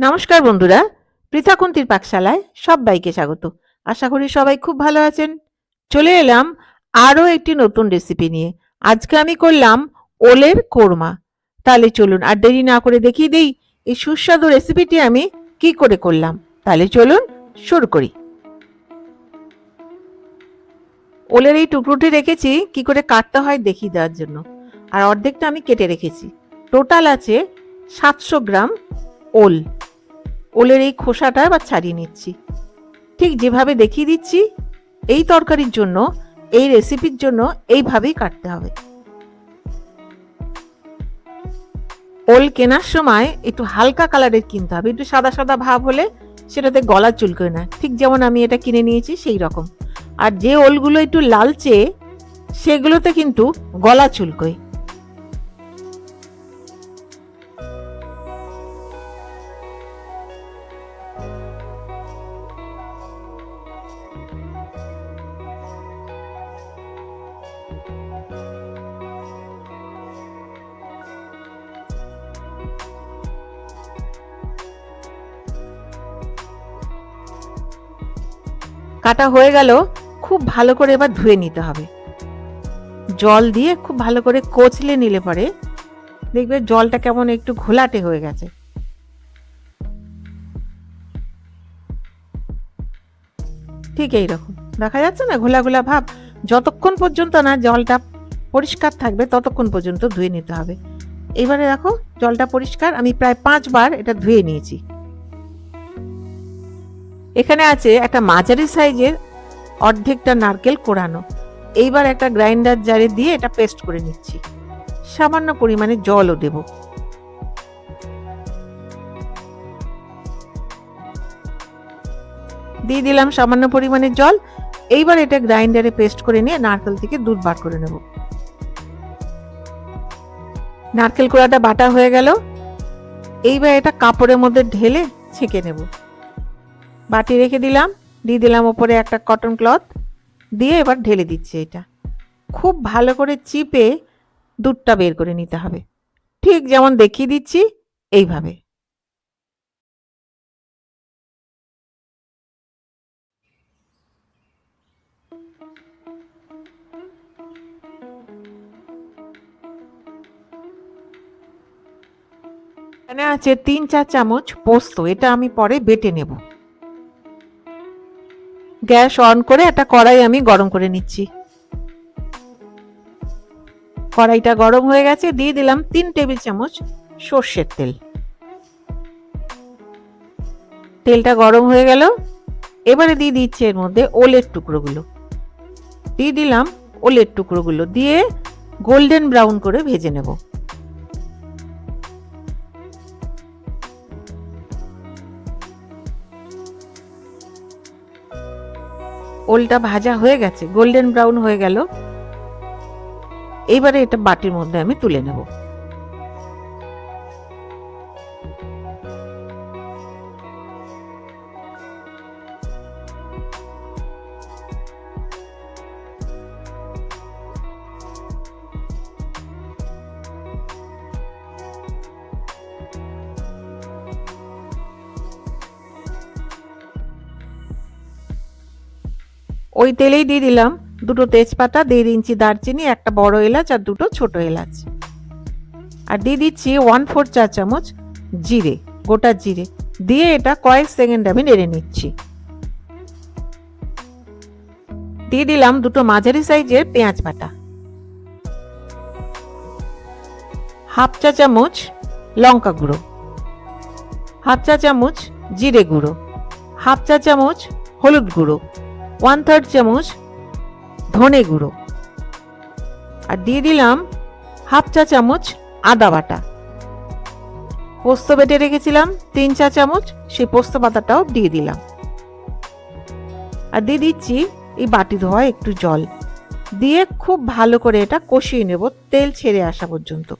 নমস্কার বন্ধুরা, পৃথাকুন্তির পাকশালায় সবাইকে স্বাগত। আশা করি সবাই খুব ভালো আছেন। চলে এলাম আরও একটি নতুন রেসিপি নিয়ে। আজকে আমি করলাম ওলের কোরমা। তাহলে চলুন আর দেরি না করে দেখিয়ে দিই এই সুস্বাদু রেসিপিটি আমি কি করে করলাম। তাহলে চলুন শুরু করি। ওলের এই টুকরোটি রেখেছি কি করে কাটতে হয় দেখিয়ে দেওয়ার জন্য। আর অর্ধেকটা আমি কেটে রেখেছি। টোটাল আছে সাতশো গ্রাম ওল। ওলের এই খোসাটা এবার ছাড়িয়ে নিচ্ছি। ঠিক যেভাবে দেখিয়ে দিচ্ছি, এই তরকারির জন্য, এই রেসিপির জন্য এইভাবেই কাটতে হবে। ওল কেনার সময় একটু হালকা কালারের কিনতে হবে, একটু সাদা সাদা ভাব হলে সেটাতে গলা চুলকোয় না ঠিক যেমন আমি এটা কিনে নিয়েছি, সেই রকম। আর যে ওলগুলো একটু লালচে, সেগুলোতে কিন্তু গলা চুলকোয় কাটা হয়ে গেল, খুব ভালো করে এবার ধুয়ে নিতে হবে। জল দিয়ে খুব ভালো করে কচলে নিলে পরে দেখবে জলটা কেমন একটু ঘোলাটে হয়ে গেছে। ঠিক এই রকম দেখা যাচ্ছে না, ঘোলা ঘোলা ভাব। যতক্ষণ পর্যন্ত না জলটা পরিষ্কার থাকবে, ততক্ষণ পর্যন্ত ধুয়ে নিতে হবে। এবারে দেখো, জলটা পরিষ্কার। আমি প্রায় পাঁচবার এটা ধুয়ে নিয়েছি। এখানে আছে একটা মাঝারি সাইজের অর্ধেকটা নারকেল কোড়ানো এইবার একটা গ্রাইন্ডার জারে দিয়ে এটা পেস্ট করে নিচ্ছি। সামান্য পরিমাণে জলও দেব। দিয়ে দিলাম সামান্য পরিমাণে জল। এইবার এটা গ্রাইন্ডারে পেস্ট করে নিয়ে নারকেল থেকে দুধ বার করে নেব। নারকেল কোড়াটা বাটা হয়ে গেল। এইবার এটা কাপড়ের মধ্যে ঢেলে ছেঁকে নেব। বাটি রেখে দিলাম। দিয়ে দিলাম ওপরে একটা কটন ক্লথ দিয়ে এবার ঢেলে দিচ্ছি এটা। খুব ভালো করে চিপে দুধটা বের করে নিতে হবে। ঠিক যেমন দেখিয়ে দিচ্ছি, এইভাবে। এখানে আছে তিন চার চামচ পোস্ত, এটা আমি পরে বেটে নেব। গ্যাস অন করে একটা কড়াই আমি গরম করে নিচ্ছি। কড়াইটা গরম হয়ে গেছে, দিয়ে দিলাম তিন টেবিল চামচ সর্ষের তেল। তেলটা গরম হয়ে গেল, এবারে দিয়ে দিচ্ছি এর মধ্যে ওলের টুকরোগুলো। দিয়ে দিলাম ওলের টুকরোগুলো দিয়ে গোল্ডেন ব্রাউন করে ভেজে নেব। ওলটা ভাজা হয়ে গেছে, গোল্ডেন ব্রাউন হয়ে গেল। এইবারে এটা বাটির মধ্যে আমি তুলে নেব। ওই তেলেই দিয়ে দিলাম। দুটো তেজপাতা, দেড় ইঞ্চি দারচিনি, একটা বড় এলাচ আর দুটো ছোট এলাচ। আর দিয়ে দিচ্ছি ওয়ান ফোর চা চামচ জিরে, গোটা জিরে। দিয়ে এটা কয়েক সেকেন্ড আমি নেড়ে নিচ্ছি। দিয়ে দিলাম দুটো মাঝারি সাইজের পেঁয়াজ বাটা। হাফ চা চামচ লঙ্কা গুঁড়ো। হাফ চা চামচ জিরে গুঁড়ো। হাফ চা চামচ হলুদ গুঁড়ো। ওয়ান থার্ড চামচ ধনে গুঁড়ো। আর দিয়ে দিলাম হাফ চা চামচ আদা বাটা। পোস্ত বেটে রেখেছিলাম তিন চা চামচ, সেই পোস্ত পাতাটাও দিয়ে দিলাম। আর দিয়ে দিচ্ছি এই বাটি ধোয়া একটু জল। দিয়ে খুব ভালো করে এটা কষিয়ে নেব, তেল ছেড়ে আসা পর্যন্ত।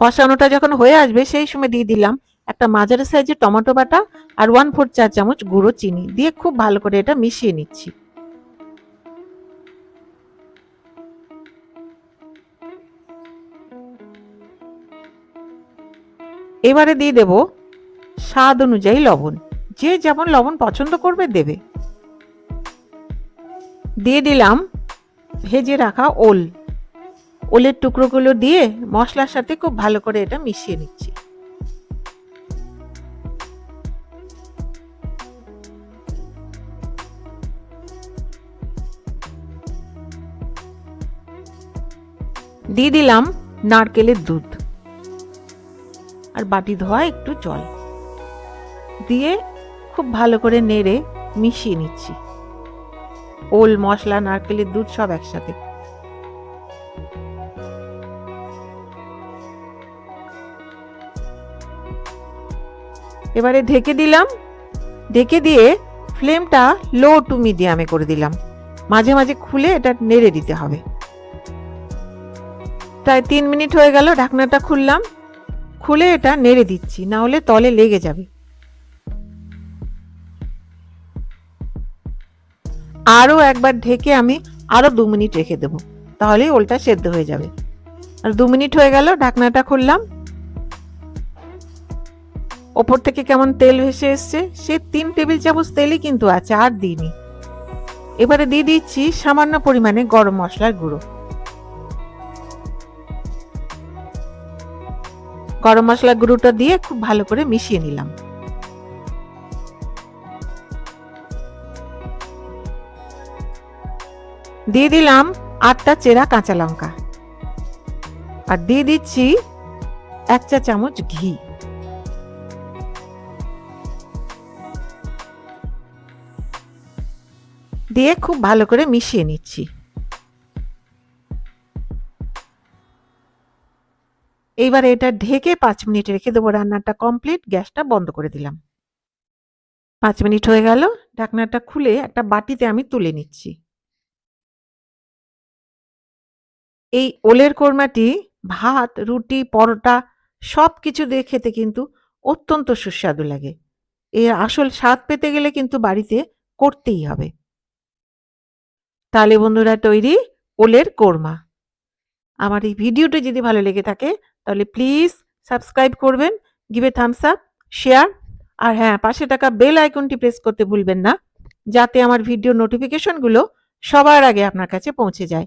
কষানোটা যখন হয়ে আসবে, সেই সময় দিয়ে দিলাম একটা মাঝারি সাইজের টমেটো বাটা আর ওয়ান ফোর চার চামচ গুঁড়ো চিনি দিয়ে খুব ভালো করে এটা মিশিয়ে নিচ্ছি। এবারে দিয়ে দেব স্বাদ অনুযায়ী লবণ। যে যেমন লবণ পছন্দ করবে দেবে। দিয়ে দিলাম ভেজে রাখা ওল। ওলের টুকরোগুলো দিয়ে মশলার সাথে খুব ভালো করে এটা মিশিয়ে নিচ্ছি। দিয়ে দিলাম নারকেলের দুধ। আর বাটি ধোয়া একটু জল। দিয়ে খুব ভালো করে নেড়ে মিশিয়ে নিচ্ছি। ওল, মশলা, নারকেলের দুধ সব একসাথে। এবারে ঢেকে দিলাম। ঢেকে দিয়ে ফ্লেমটা লো টু মিডিয়ামে করে দিলাম। মাঝে মাঝে খুলে এটা নেড়ে দিতে হবে। প্রায় তিন মিনিট হয়ে গেল, ঢাকনাটা খুললাম। খুলে এটা নেড়ে দিচ্ছি, না হলে তলে লেগে যাবে। আরও একবার ঢেকে আমি আরও দু মিনিট রেখে দেবো। তাহলেই ওলটা সেদ্ধ হয়ে যাবে। আর দু মিনিট হয়ে গেল, ঢাকনাটা খুললাম। ওপর থেকে কেমন তেল ভেসে এসছে, সে তিন টেবিল চামচ তেলই কিন্তু আছে, আর দিইনি। এবারে দিয়ে দিচ্ছি সামান্য পরিমাণে গরম মশলার গুঁড়ো। গরম মশলার গুঁড়োটা দিয়ে খুব ভালো করে মিশিয়ে নিলাম। দিয়ে দিলাম আটটা চেরা কাঁচা লঙ্কা। আর দিয়ে দিচ্ছি এক চা চামচ ঘি। দিয়ে খুব ভালো করে মিশিয়ে নিচ্ছি। এইবার এটা ঢেকে পাঁচ মিনিট রেখে দেবো রান্নাটা কমপ্লিট, গ্যাসটা বন্ধ করে দিলাম। পাঁচ মিনিট হয়ে গেল, ঢাকনাটা খুলে একটা বাটিতে আমি তুলে নিচ্ছি। এই ওলের কোরমাটি, ভাত, রুটি, পরোটা সব কিছু দিয়ে খেতে কিন্তু অত্যন্ত সুস্বাদু লাগে। এর আসল স্বাদ পেতে গেলে কিন্তু বাড়িতে করতেই হবে। তাহলে বন্ধুরা, তৈরি ওলের কোরমা। আমার এই ভিডিওটি যদি ভালো লেগে থাকে, তাহলে প্লিজ সাবস্ক্রাইব করবেন give a thumbs up share আর হ্যাঁ পাশে থাকা বেল আইকনটি প্রেস করতে ভুলবেন না, যাতে আমার ভিডিও নোটিফিকেশনগুলো সবার আগে আপনার কাছে পৌঁছে যায়।